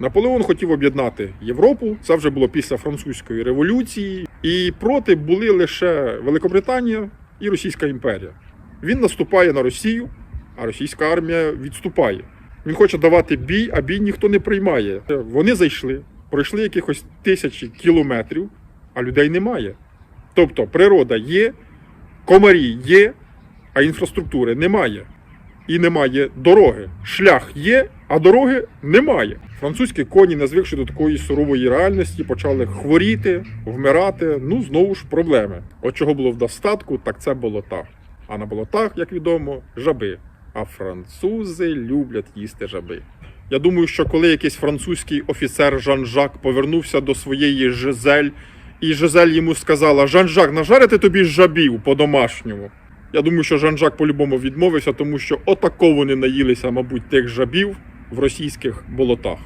Наполеон хотів об'єднати Європу. Це вже було після французької революції, і проти були лише Великобританія і Російська імперія. Він наступає на Росію, а російська армія відступає. Він хоче давати бій, а бій ніхто не приймає. Вони зайшли, пройшли якихось тисячі кілометрів, а людей немає. Тобто природа є, комарі є, а інфраструктури немає. І немає дороги. Шлях є, а дороги немає. Французькі коні, не звикши до такої сурової реальності, почали хворіти, вмирати. Ну, знову ж проблеми. От чого було в достатку, так це болота. А на болотах, як відомо, жаби. А французи люблять їсти жаби. Я думаю, що коли якийсь французький офіцер Жан-Жак повернувся до своєї Жизель, і Жизель йому сказала: Жан-Жак, нажарити тобі жабів по-домашньому. Я думаю, що Жан-Жак по-любому відмовився, тому що отако вони наїлися, мабуть, тих жабів в російських болотах.